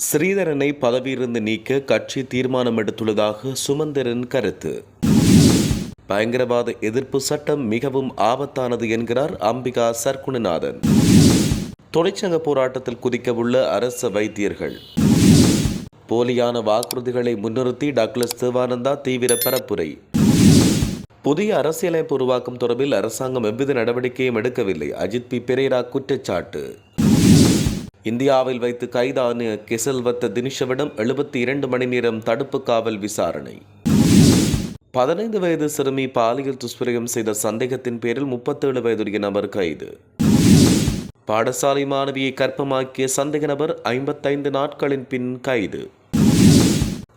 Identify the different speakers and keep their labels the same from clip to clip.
Speaker 1: ஸ்ரீதரனை பதவியிலிருந்து நீக்க கட்சி தீர்மானம் எடுத்துள்ளதாக சுமந்திரன் கருத்து. பயங்கரவாத எதிர்ப்பு சட்டம் மிகவும் ஆபத்தானது என்கிறார் அம்பிகா சர்க்குணநாதன். தொழிற்சங்க போராட்டத்தில் குதிக்கவுள்ள அரச வைத்தியர்கள். போலியான வாக்குறுதிகளை முன்னிறுத்தி டாக்லஸ் தேவானந்தா தீவிர பரப்புரை. புதிய அரசியலமைப்பு உருவாக்கும் தொடர்பில் அரசாங்கம் எவ்வித நடவடிக்கையும் எடுக்கவில்லை. அஜித் பி பெரேரா குற்றச்சாட்டு. இந்தியாவில் வைத்து கைதான கெசல்வத்த தினிஷவிடம் எழுபத்தி இரண்டு மணி நேரம் தடுப்பு காவல் விசாரணை. பதினைந்து வயது சிறுமி பாலியல் துஷ்பிரயம் செய்த சந்தேகத்தின் பேரில் முப்பத்தேழு வயதுடைய நபர் கைது. பாடசாலை மாணவியை கற்பமாக்கிய சந்தேக நபர் ஐம்பத்தைந்து நாட்களின் பின் கைது.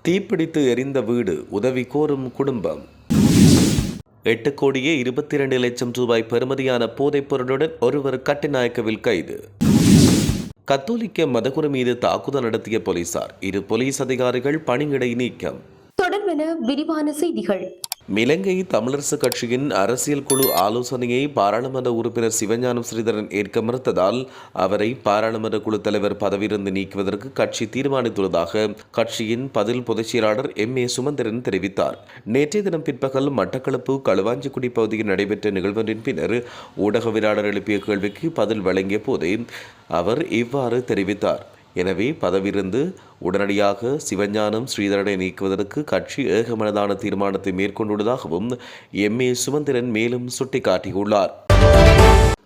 Speaker 1: தீப்பிடித்து எரிந்த வீடு உதவி கோரும் குடும்பம். எட்டு கோடியே இருபத்தி இரண்டு லட்சம் ரூபாய் பெறுமதியான போதைப் பொருளுடன் ஒருவர் கட்டுநாயக்கவில் கைது. கத்தோலிக்க மதகுரு மீது தாக்குதல் நடத்திய போலீசார். இரு போலீஸ் அதிகாரிகள் பணியிடை நீக்கம்.
Speaker 2: தொடர்பென விரிவான செய்திகள்.
Speaker 1: இலங்கை தமிழரசு கட்சியின் அரசியல் குழு ஆலோசனையை பாராளுமன்ற உறுப்பினர் சிவஞானம் ஸ்ரீதரன் ஏற்க மறுத்ததால் அவரை பாராளுமன்ற குழு தலைவர் பதவியிலிருந்து நீக்குவதற்கு கட்சி தீர்மானித்துள்ளதாக கட்சியின் பதில் பொதுச் செயலாளர் எம் ஏ சுமந்திரன் தெரிவித்தார். நேற்றைய தினம் பிற்பகல் மட்டக்களப்பு களுவாஞ்சிக்குடி பகுதியில் நடைபெற்ற நிகழ்வொன்றின் பின்னர் ஊடகவியலாளர் எழுப்பிய கேள்விக்கு பதில் வழங்கிய போதே அவர் இவ்வாறு தெரிவித்தார். எனவே பதவியிருந்து உடனடியாக சிவஞானம் ஸ்ரீதரனை நீக்குவதற்கு கட்சி ஏகமனதான தீர்மானத்தை மேற்கொண்டுள்ளதாகவும் எம் ஏ சுமந்திரன் மேலும் சுட்டிக்காட்டியுள்ளார்.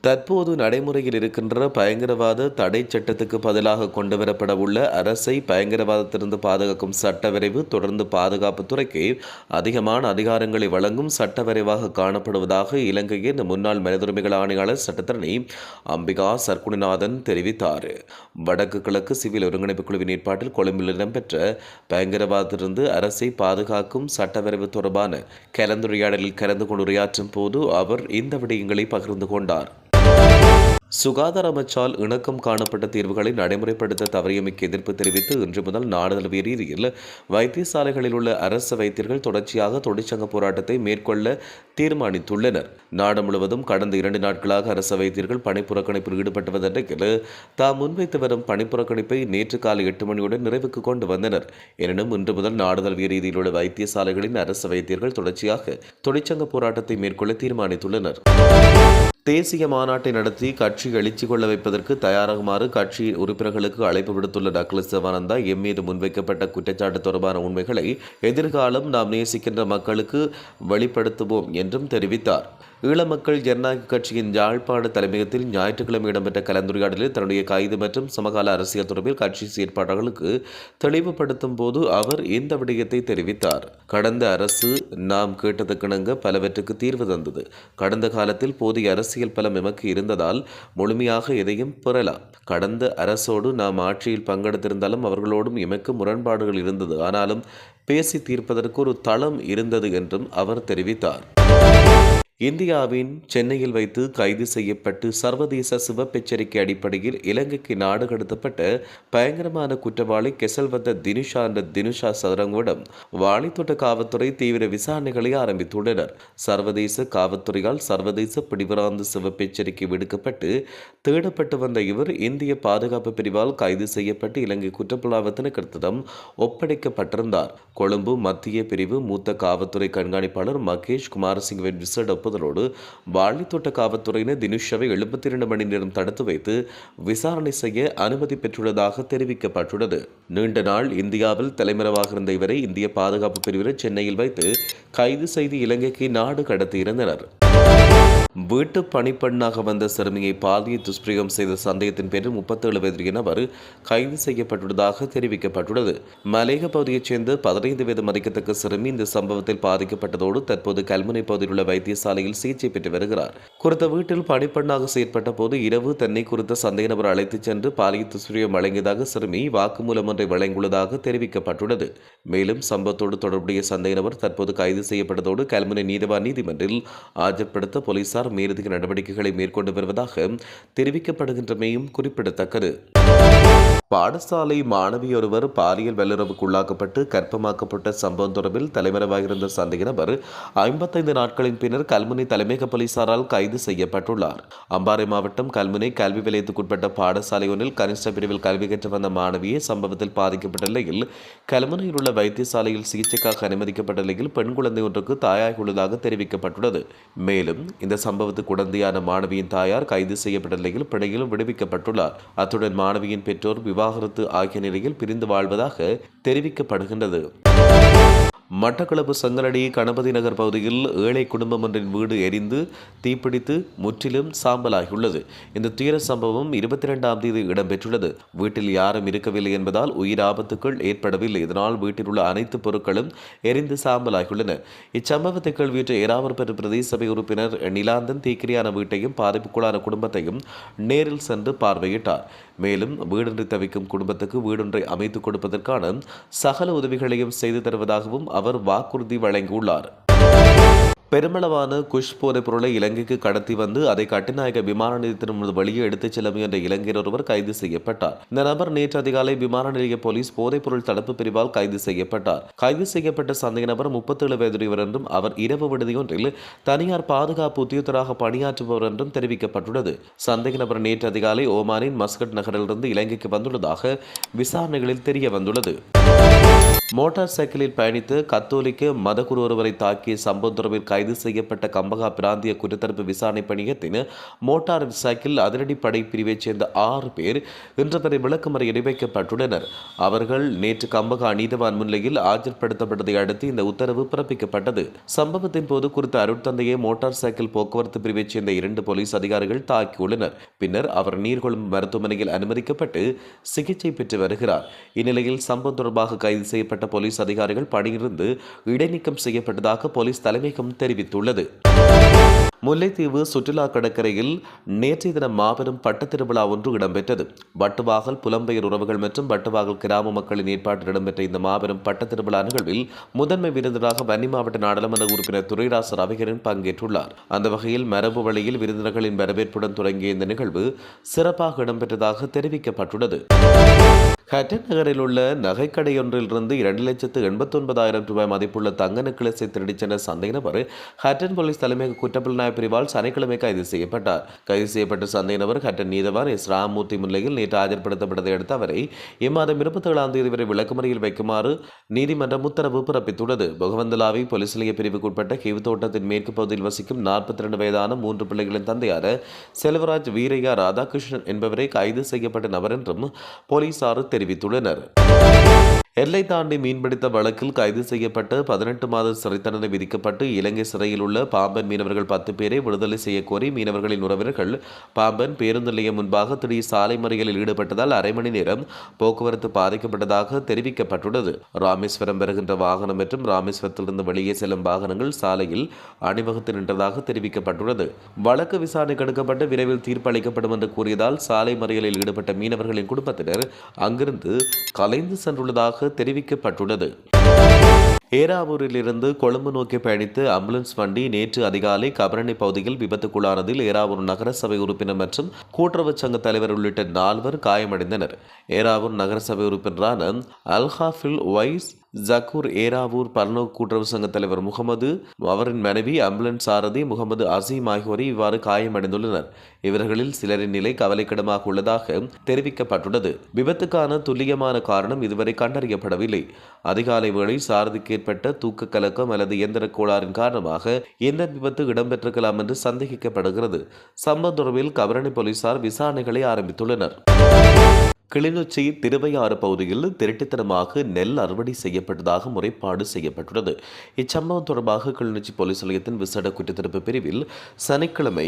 Speaker 1: தற்போது நடைமுறையில் இருக்கின்ற பயங்கரவாத தடை சட்டத்துக்கு பதிலாக கொண்டுவரப்பட உள்ள அரசை பயங்கரவாதத்திலிருந்து பாதுகாக்கும் சட்ட விரைவு தொடர்ந்து பாதுகாப்புத் துறைக்கு அதிகமான அதிகாரங்களை வழங்கும் சட்ட விரைவாக காணப்படுவதாக இலங்கையின் முன்னாள் மனிதுரிமைகள் ஆணையாளர் சட்டத்தரணி அம்பிகா சர்க்குணிநாதன் தெரிவித்தார். வடக்கு கிழக்கு சிவில் ஒருங்கிணைப்பு குழுவின் ஏற்பாட்டில் கொழும்பில் இடம்பெற்ற பயங்கரவாதத்திலிருந்து அரசை பாதுகாக்கும் சட்டவரைவு தொடர்பான கலந்துரையாடலில் கலந்து கொண்டு உரையாற்றும் போது அவர் இந்த விடயங்களை பகிர்ந்து கொண்டார். சுகாதார அமைச்சால் இணக்கம் காணப்பட்ட தீர்வுகளை நடைமுறைப்படுத்த தவறியமைக்கு எதிர்ப்பு தெரிவித்து இன்று முதல் நாடுதழுவிய ரீதியில் வைத்தியசாலைகளில் உள்ள அரசு வைத்தியர்கள் தொடர்ச்சியாக தொழிற்சங்க போராட்டத்தை மேற்கொள்ள தீர்மானித்துள்ளனர். நாடு முழுவதும் கடந்த இரண்டு நாட்களாக அரசு வைத்தியர்கள் பணிப்புறக்கணிப்பில் ஈடுபட்டு வந்த நிலையில் தாம் முன்வைத்து வரும் பணிப்புறக்கணிப்பை நேற்று காலை எட்டு மணியுடன் நிறைவுக்கு கொண்டு வந்தனர். எனினும் இன்று முதல் நாடுதழுவிய ரீதியில் உள்ள வைத்தியசாலைகளின் அரசு வைத்தியர்கள் தொடர்ச்சியாக தொழிற்சங்க போராட்டத்தை மேற்கொள்ள தீர்மானித்துள்ளனர். தேசிய மாநாட்டை நடத்தி கட்சி எழுச்சி கொள்ள வைப்பதற்கு தயாராகுமாறு கட்சி உறுப்பினர்களுக்கு அழைப்பு விடுத்துள்ள டக்ளஸ் சிவானந்தா எம் மீது முன்வைக்கப்பட்ட குற்றச்சாட்டு தொடர்பான உண்மைகளை எதிர்காலம் நாம் நேசிக்கின்ற மக்களுக்கு வெளிப்படுத்துவோம் என்றும் தெரிவித்தார். ஈழ மக்கள் ஜனநாயக கட்சியின் யாழ்ப்பாண தலைமையகத்தில் ஞாயிற்றுக்கிழமை இடம்பெற்ற கலந்துரையாடலில் தன்னுடைய கைது மற்றும் சமகால அரசியல் தொடர்பில் கட்சி செயற்பாடுகளுக்கு தெளிவுபடுத்தும் போது அவர் இந்த விடயத்தை தெரிவித்தார். கடந்த அரசு நாம் கேட்டதுக்கிணங்க பலவற்றுக்கு தீர்வு தந்தது. கடந்த காலத்தில் போதிய அரசியல் பலம் எமக்கு இருந்ததால் முழுமையாக எதையும் பெறலாம். கடந்த அரசோடு நாம் ஆட்சியில் பங்கெடுத்திருந்தாலும் அவர்களோடும் எமக்கு முரண்பாடுகள் இருந்தது. ஆனாலும் பேசி தீர்ப்பதற்கு ஒரு தளம் இருந்தது என்றும் அவர் தெரிவித்தார். இந்தியாவின் சென்னையில் வைத்து கைது செய்யப்பட்டு சர்வதேச சிவப்பெச்சரிக்கை அடிப்படையில் இலங்கைக்கு நாடு கடத்தப்பட்ட பயங்கரமான குற்றவாளி கெசல்வந்த தினுஷா என்ற தினுஷா சதுரங்கோடம் வாலித்தோட்ட காவல்துறை தீவிர விசாரணைகளை ஆரம்பித்துள்ளனர். சர்வதேச காவல்துறையால் சர்வதேச பிடிவராந்து சிவப்பெச்சரிக்கை விடுக்கப்பட்டு தேடப்பட்டு வந்த இவர் இந்திய பாதுகாப்பு பிரிவால் கைது செய்யப்பட்டு இலங்கை குற்றப்புலனாய்வு திணைக்களத்திடம் ஒப்படைக்கப்பட்டிருந்தார். கொழும்பு மத்திய பிரிவு மூத்த காவல்துறை கண்காணிப்பாளர் மகேஷ் குமாரசிங்கவின் விசேட ஒப்புதலோடு வாழைத்தோட்ட காவல்துறையினர் தினுஷவை எழுபத்தி இரண்டு மணி நேரம் தடுத்து வைத்து விசாரணை செய்ய அனுமதி பெற்றுள்ளதாக தெரிவிக்கப்பட்டுள்ளது. நீண்ட நாள் இந்தியாவில் தலைமறைவாக இருந்த இவரை இந்திய பாதுகாப்பு பிரிவினர் சென்னையில் வைத்து கைது செய்து இலங்கைக்கு நாடு கடத்தியிருந்தனர். வீட்டு பணிப்பெண்ணாக வந்த சிறுமியை பாலியல் துஷ்பிரயோகம் செய்த சந்தேகத்தின் பேரில் முப்பத்தேழு வயது நபர் கைது செய்யப்பட்டுள்ளதாக தெரிவிக்கப்பட்டுள்ளது. மலேக பகுதியைச் சேர்ந்த பதினைந்து வயது மதிக்கத்தக்க சிறுமி இந்த சம்பவத்தில் பாதிக்கப்பட்டதோடு தற்போது கல்முனை பகுதியில் உள்ள வைத்தியசாலையில் சிகிச்சை பெற்று வருகிறார். குறித்த வீட்டில் பணிப்பெண்ணாக செயற்பட்ட போது இரவு தன்னை குறித்த சந்தேக நபர் அழைத்துச் சென்று பாலியல் துஷ்பிரயோகம் வழங்கியதாக சிறுமி வாக்குமூலம் ஒன்றை வழங்கியுள்ளதாக தெரிவிக்கப்பட்டுள்ளது. மேலும் சம்பவத்தோடு தொடர்புடைய சந்தேக நபர் தற்போது கைது செய்யப்பட்டதோடு கல்முனை நீதவான் நீதிமன்றில் ஆஜர்படுத்த போலீசார் மேலதிக நடவடிக்கைகளை மேற்கொண்டு வருவதாக தெரிவிக்கப்படுகின்றமையும் குறிப்பிடத்தக்கது. பாடசாலை மாணவியொருவர் பாலியல் வல்லுறவுக்குள்ளாக்கப்பட்டு கற்பமாக்கப்பட்ட சம்பவம் தொடர்பில் தலைமறைவாகியிருந்த சந்தேக நபர் ஐம்பத்தைந்து நாட்களின் பின்னர் கல்முனை தலைமையக போலீசாரால் கைது செய்யப்பட்டுள்ளார். அம்பாறை மாவட்டம் கல்முனை கல்வி விலையத்துக்குட்பட்ட பாடசாலை ஒன்றில் கனிஷ்ட பிரிவில் கல்வி கற்று வந்த மாணவியை சம்பவத்தில் பாதிக்கப்பட்ட நிலையில் கல்முனையில் உள்ள வைத்தியசாலையில் சிகிச்சைக்காக அனுமதிக்கப்பட்ட நிலையில் பெண் குழந்தை ஒன்றுக்கு தாயாகியுள்ளதாக தெரிவிக்கப்பட்டுள்ளது. மேலும் இந்த சம்பவத்துக்கு குழந்தையான மாணவியின் தாயார் கைது செய்யப்பட்ட நிலையில் பிணையிலும் விடுவிக்கப்பட்டுள்ளார். அத்துடன் மாணவி மாணவியின் பெற்றோர் விவாகரத்து ஆகிய நிலையில் பிரிந்து வாழ்வதாக தெரிவிக்கப்படுகின்றது. மட்டக்களப்பு சங்கரடி கணபதி நகர் பகுதியில் ஏழை குடும்பம் ஒன்றின் வீடு எரிந்து தீப்பிடித்து முற்றிலும் சாம்பலாகியுள்ளது. இந்த துயர சம்பவம் இருபத்தி ரெண்டாம் தேதி இடம்பெற்றுள்ளது. வீட்டில் யாரும் இருக்கவில்லை என்பதால் உயிர் ஆபத்துக்கள் ஏற்படவில்லை. இதனால் வீட்டில் உள்ள அனைத்து பொருட்களும் எரிந்து சாம்பலாகியுள்ளன. இச்சம்பவத்தை கேள்வியுற்ற ஏராவூர் பிரதேச சபை உறுப்பினர் நிலாந்தன் தீக்கிரியான வீட்டையும் பாதிப்புக்குள்ளான குடும்பத்தையும் நேரில் சென்று பார்வையிட்டார். மேலும் வீடொன்றை தவிக்கும் குடும்பத்துக்கு வீடொன்றை அமைத்துக் கொடுப்பதற்கான சகல உதவிகளையும் செய்து தருவதாகவும் அவர் வாக்குறுதி வழங்கியுள்ளார். பெருமளவான குஷ் போதைப் பொருளை இலங்கைக்கு கடத்தி வந்து அதை கட்டுநாயக விமான நிலையத்தின் வழியே எடுத்துச் செல்ல முயன்ற இளைஞர் ஒருவர் கைது செய்யப்பட்டார். இந்த நபர் நேற்று அதிகாலை விமான நிலைய போலீஸ் போதைப் பொருள் தடுப்பு பிரிவால் கைது செய்யப்பட்டார். கைது செய்யப்பட்ட சந்தேக நபர் முப்பத்தேழு வயதுடையவர் என்றும் அவர் இரவு விடுதியொன்றில் தனியார் பாதுகாப்பு உத்தியோகத்தராக பணியாற்றுபவர் என்றும் தெரிவிக்கப்பட்டுள்ளது. சந்தேக நபர் நேற்று அதிகாலை ஓமானின் மஸ்கட் நகரிலிருந்து இலங்கைக்கு வந்துள்ளதாக விசாரணைகளில் தெரிய வந்துள்ளது மோட்டார் சைக்கிளில் பயணித்து கத்தோலிக்க மதகுரு ஒருவரை தாக்கி சம்பந்தரவில் கைது செய்யப்பட்ட கம்பகா பிராந்திய குற்றத்தடுப்பு விசாரணை பணியத்தின் மோட்டார் சைக்கிள் அதிரடிப்படை பிரிவைச் சேர்ந்த ஆறு பேர் இன்று வரை விளக்கமறையில் வைக்கப்பட்டுள்ளனர் அவர்கள் நேற்று கம்பகா நீதவான் முன்னிலையில் ஆஜர்படுத்தப்பட்டதை அடுத்து இந்த உத்தரவு பிறப்பிக்கப்பட்டது. சம்பவத்தின் போது குறித்த அருட்தந்தையை மோட்டார் சைக்கிள் போக்குவரத்து பிரிவைச் சேர்ந்த இரண்டு போலீஸ் அதிகாரிகள் தாக்கியுள்ளனர். பின்னர் அவர் நீர்கொழும்பு மருத்துவமனையில் அனுமதிக்கப்பட்டு சிகிச்சை பெற்று வருகிறார். இந்நிலையில் சம்பவம் தொடர்பாக கைது செய்யப்பட்ட போலீஸ் அதிகாரிகள் பணியிலிருந்து இடைநீக்கம் செய்யப்பட்டதாக போலீஸ் தலைமையகம் தெரிவித்துள்ளது. முல்லைத்தீவு சுற்றுலா கடற்கரையில் நேற்றைய தினம் மாபெரும் பட்டத்திருவிழா ஒன்று இடம்பெற்றது. வட்டுவாகல் புலம்பெயர் உறவுகள் மற்றும் வட்டுவாகல் கிராம மக்களின் ஏற்பாட்டில் இடம்பெற்ற இந்த மாபெரும் பட்டத்திருவிழா நிகழ்வில் முதன்மை விருந்தினராக வன்னி மாவட்ட நாடாளுமன்ற உறுப்பினர் துரைராச ரவிகரன் பங்கேற்றுள்ளார். அந்த வகையில் மரபு வழியில் விருந்தினர்களின் வரவேற்புடன் தொடங்கிய இந்த நிகழ்வு சிறப்பாக இடம்பெற்றதாக தெரிவிக்கப்பட்டுள்ளது. ஹட்டன் நகரில் உள்ள நகைக்கடையொன்றிலிருந்து இரண்டு லட்சத்து எண்பத்தொன்பதாயிரம் ரூபாய் மதிப்புள்ள தங்க நெக்லஸை திருடிச் சென்ற சந்தேக நபர் ஹட்டன் போலீஸ் தலைமை குற்றப்புலனாய்வு பிரிவால் சனிக்கிழமை கைது செய்யப்பட்டார். கைது செய்யப்பட்ட சந்தேக நபர் ஹட்டன் நீதவான் எஸ் ராமமூர்த்தி முன்னிலையில் நேற்று ஆஜர்படுத்தப்பட்டதை அடுத்து அவரை இம்மாதம் இருபத்தி ஏழாம் தேதி வரை விளக்குமுறையில் வைக்குமாறு நீதிமன்றம் உத்தரவு பிறப்பித்துள்ளது. பொகவந்தலாவை போலீஸ் நிலைய பிரிவுக்குட்பட்ட கிவு தோட்டத்தின் மேற்கு பகுதியில் வசிக்கும் நாற்பத்தி ரெண்டு வயதான மூன்று பிள்ளைகளின் தந்தையான செல்வராஜ் வீரையா ராதாகிருஷ்ணன் என்பவரை கைது செய்யப்பட்ட நபர் என்றும் போலீசார் தெரிவித்துள்ளனர். எல்லை தாண்டி மீன்பிடித்த வழக்கில் கைது செய்யப்பட்டு பதினெட்டு மாத சிறை தண்டனை விதிக்கப்பட்டு இலங்கை சிறையில் உள்ள பாம்பன் மீனவர்கள் பத்து பேரை விடுதலை செய்யக்கோரி மீனவர்களின் உறவினர்கள் பாம்பன் பேருந்து நிலையம் முன்பாக திடீர் சாலை மறியலில் ஈடுபட்டதால் அரை மணி நேரம் போக்குவரத்து பாதிக்கப்பட்டதாக தெரிவிக்கப்பட்டுள்ளது. ராமேஸ்வரம் வருகின்ற வாகனம் மற்றும் ராமேஸ்வரத்திலிருந்து வெளியே செல்லும் வாகனங்கள் சாலையில் அணிவகுத்து நின்றதாக தெரிவிக்கப்பட்டுள்ளது. வழக்கு விசாரணை கெடுக்கப்பட்டு விரைவில் தீர்ப்பு அளிக்கப்படும் என்று கூறியதால் சாலை மறியலில் ஈடுபட்ட மீனவர்களின் குடும்பத்தினர் அங்கிருந்து கலைந்து சென்றுள்ளதாக தெரிவிக்கப்பட்டுள்ளது. ஏராவூரிலிருந்து கொழும்பு நோக்கி பயணித்து ஆம்புலன்ஸ் வண்டி நேற்று அதிகாலை கபரணி பகுதியில் விபத்துக்குள்ளானதில் ஏராவூர் நகரசபை உறுப்பினர் மற்றும் கூட்டுறவு சங்க தலைவர் உள்ளிட்ட நால்வர் காயமடைந்தனர். ஏராவூர் நகரசபை உறுப்பினரான அல்ஹாஃபில் வைஸ் ஜக்கூர் ஏராவூர் பர்னோக் கூட்டுறவு சங்க தலைவர் முகமது அவரின் மனைவி ஆம்புலன்ஸ் சாரதி முகமது அசீம் ஆகியோரை இவ்வாறு காயமடைந்துள்ளனர். இவர்களில் சிலரின் நிலை கவலைக்கிடமாக உள்ளதாக தெரிவிக்கப்பட்டுள்ளது. விபத்துக்கான துல்லியமான காரணம் இதுவரை கண்டறியப்படவில்லை. அதிகாலை வேளை சாரதிக்கு ஏற்பட்ட தூக்க கலக்கம் அல்லது இயந்திர கோளாறின் காரணமாக எந்த விபத்து இடம்பெற்றிருக்கலாம் என்று சந்தேகிக்கப்படுகிறது. சம்பந்தொருவில் கபரணி போலீசார் விசாரணைகளை ஆரம்பித்துள்ளனர். கிளிநொச்சி திருவையாறு பகுதியில் திருட்டுத்தனமாக நெல் அறுவடை செய்யப்பட்டதாக முறைப்பாடு செய்யப்பட்டுள்ளது. இச்சம்பவம் தொடர்பாக கிளிநொச்சி போலீஸ் நிலையத்தின் விசேட குற்றத்தடுப்பு பிரிவில் சனிக்கிழமை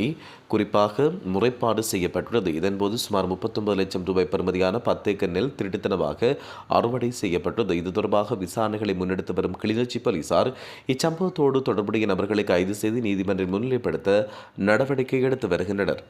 Speaker 1: குறிப்பாக முறைப்பாடு செய்யப்பட்டுள்ளது. இதன்போது சுமார் முப்பத்தொன்பது லட்சம் ரூபாய் பெறுமதியான பத்து ஏக்கர் நெல் திருட்டுத்தனமாக அறுவடை செய்யப்பட்டது இது தொடர்பாக விசாரணைகளை முன்னெடுத்து வரும் கிளிநொச்சி போலீசார் இச்சம்பவத்தோடு தொடர்புடைய நபர்களை கைது செய்து நீதிமன்றம் முன்னிலைப்படுத்த நடவடிக்கை எடுத்து வருகின்றனர்.